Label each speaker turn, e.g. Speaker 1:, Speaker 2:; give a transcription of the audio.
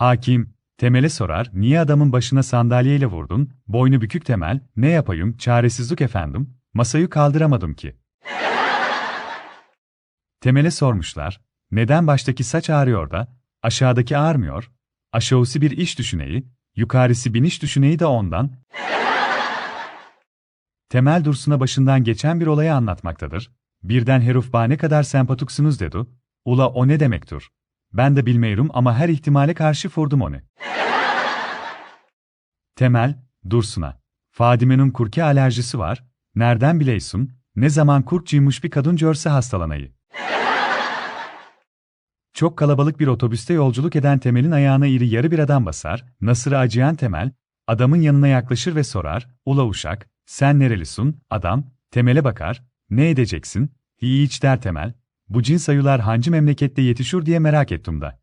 Speaker 1: Hakim, Temel'e sorar, niye adamın başına sandalyeyle vurdun, boynu bükük Temel, ne yapayım, çaresizlik efendim, masayı kaldıramadım ki. Temel'e sormuşlar, neden baştaki saç ağrıyor da, aşağıdaki ağrmıyor, aşağısı bir iş düşüneyi, yukarısı bin iş düşüneyi de ondan. Temel Dursun'a başından geçen bir olayı anlatmaktadır. Birden herif ba ne kadar sempatuksunuz dedi. Ula o ne demektir? Ben de bilmiyorum ama her ihtimale karşı vurdum onu. Temel, Dursun'a. Fadime'nin kurke alerjisi var, nereden bileysun, ne zaman kurtçuymuş bir kadın görse hastalanayı. Çok kalabalık bir otobüste yolculuk eden Temel'in ayağına iri yarı bir adam basar, Nasır'ı acıyan Temel, adamın yanına yaklaşır ve sorar, ''Ula uşak, sen nerelisin?'' Adam, Temel'e bakar, ''Ne edeceksin?'' ''Hiç der Temel, bu cins sayılar hangi memlekette yetişir diye merak ettim da.